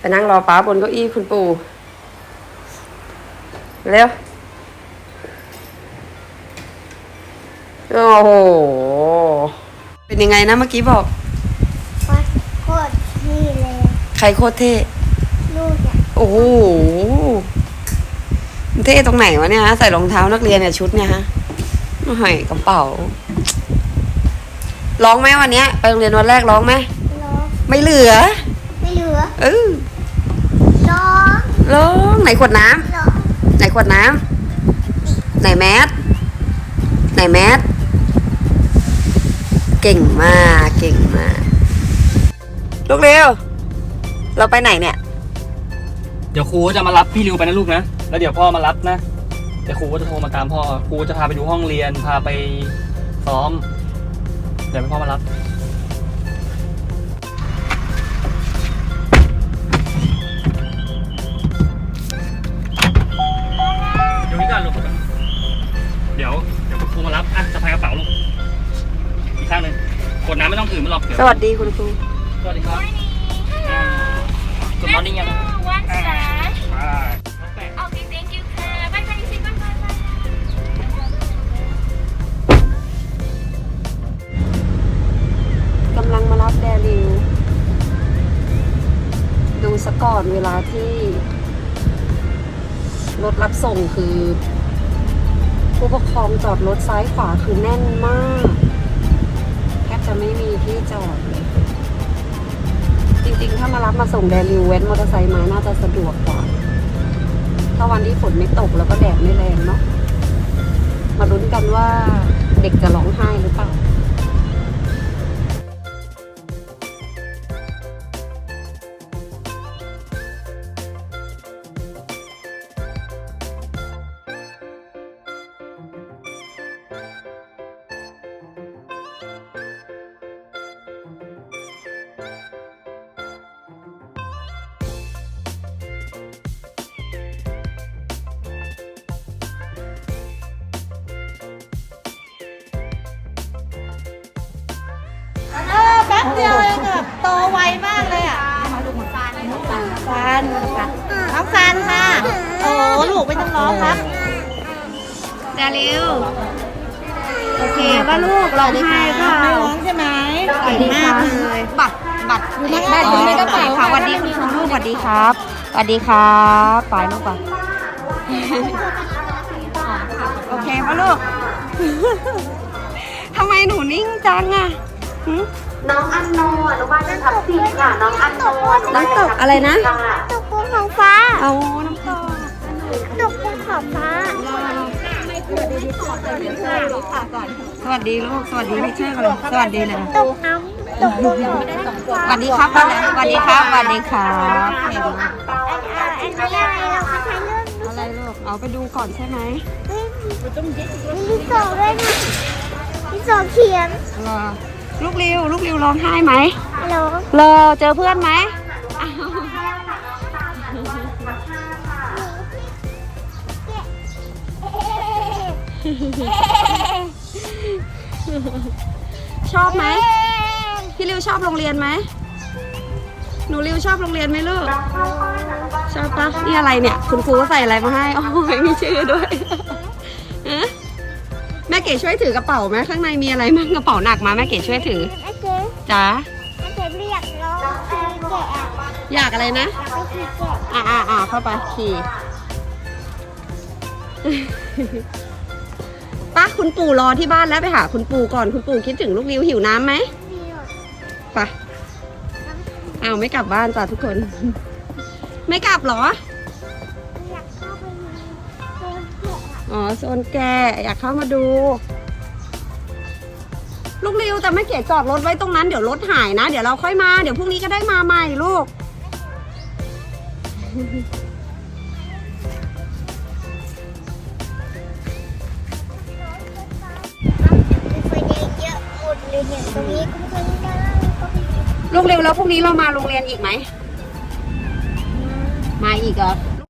ไปนั่งรอป้าบนเก้าอี้คุณปู่เร็ว โอ้โห เป็นยังไงนะเมื่อกี้บอกวัดโคตรที่เลยใครโคตรเท่ ลูกอะโอ้โหมันเท่ตรงไหนวะเนี่ยฮะ ใส่รองเท้านักเรียนเนี่ยชุดเนี่ยฮะโอ้ยกระเป๋า ร้องไหมวันเนี้ย ไปโรงเรียนวันแรกร้องไหม ร้องไม่เหลือ ไม่เหลือ เออร้อง ร้องไหนขวดน้ำไหนขวดน้ำไหนแมสไหนแมสเก่งมากเก่งมากลูกเร็วเราไปไหนเนี่ย เดี๋ยวครูจะมารับพี่ริวไปนะลูกนะ แล้วเดี๋ยวพ่อมารับนะ เดี๋ยวครูก็จะโทรมาตามพ่อ ครูจะพาไปดูห้องเรียน พาไปซ้อม เดี๋ยวให้พ่อมารับ อยู่นี่ก่อนลูก เดี๋ยวเดี๋ยวครูมารับ อะจะพายกระเป๋าลูก อีกข้างหนึ่งกดน้ำไม่ต้องถือมันหรอกเดี๋ยวสวัสดีคุณครู สวัสดีครับอ่า Good morning ยัง One star. ไป Okay, thank you. Uh, bye bye. Say bye bye. bye. กำลังมารับแดริว ดูสก่อนเวลาที่ รถรับส่งคือ ผู้ปกครองจอดรถซ้ายขวาคือแน่นมาก แทบจะไม่มีที่จอดเลยจริงๆ ถ้ามารับมาส่งแดริวเว้นมอเตอร์ไซค์มาน่าจะสะดวกกว่า ถ้าวันที่ฝนไม่ตกแล้วก็แดดไม่แรงเนาะมาลุ้นกันว่าเด็กจะร้องไห้หรือเปล่า ป๊บเดียวเองอะโตไวมากเลยอะฟันฟันน้องฟันค่ะ โอ้ลูกไม่ต้องร้องครับดาริวโอเคป่ะลูกร้องไห้เปล่าไม่ร้องใช่ไหมเก่งมากเลยบัตรบัตรอยู่ในกระเป๋าอยู่ในกระเป๋าค่ะสวัสดีคุณลูกสวัสดีครับสวัสดีครับไปลูกไปโอเคป่ะลูกทำไมหนูนิ่งจังอะหึ น้องอันโนอนุบาลทับสี่ค่ะ น้องอันโนอนุบาลน้ำตกอะไรนะค่ะตกบนของฟ้าเอาน้ำตกตกบนขอบฟ้าสวัสดีลูก สวัสดีพี่เชื่อกันเลยสวัสดีนะตกน้ำตกบนขอบฟ้าสวัสดีครับสวัสดีครับสวัสดีครับเห็นไหมอันนี้อะไรเราไม่ใช้เรื่องอะไรลูก เอาไปดูก่อนใช่ไหมมีลูกโซ่ด้วยนะมีโซ่เขียนรอ ลูกริวลูกริวร้องไห้ไหมฮัลโหลรอเจอเพื่อนไหมชอบไหมพี่ริวชอบโรงเรียนไหมหนูริวชอบโรงเรียนไหมลูกชอบปะนี่อะไรเนี่ย คุณครูใส่อะไรมาให้โอ้ยมีชื่อด้วยฮะ แม่เก๋ช่วยถือกระเป๋าไหมข้างในมีอะไรมั่งกระเป๋าหนักมาแม่เก๋ช่วยถือโอเคจ้าโอเคเรียกน้องไปแกะอยากอะไรนะไปขี่แกะอ่าอ่าอ่าเข้าไปขี่ป้าคุณปู่รอที่บ้านแล้วไปหาคุณปู่ก่อนคุณปู่คิดถึงลูกริวหิวน้ำไหมมีหยดไปอ้าวไม่กลับบ้านจ้ะทุกคน ไม่กลับเหรอ อ๋อโซนแกอยากเข้ามาดู ลูกริวแต่ไม่เก๋จอดรถไว้ตรงนั้นเดี๋ยวรถหายนะ เดี๋ยวเราค่อยมา เดี๋ยวพรุ่งนี้ก็ได้มาใหม่ลูกมีไฟแดงเยอะหมดเลยเนี่ยตรงนี้ก็ไม่ค่อยได้ก็ไปลูกริวแล้วพรุ่งนี้เรามาโรงเรียนอีกไหม มาอีกเหรอ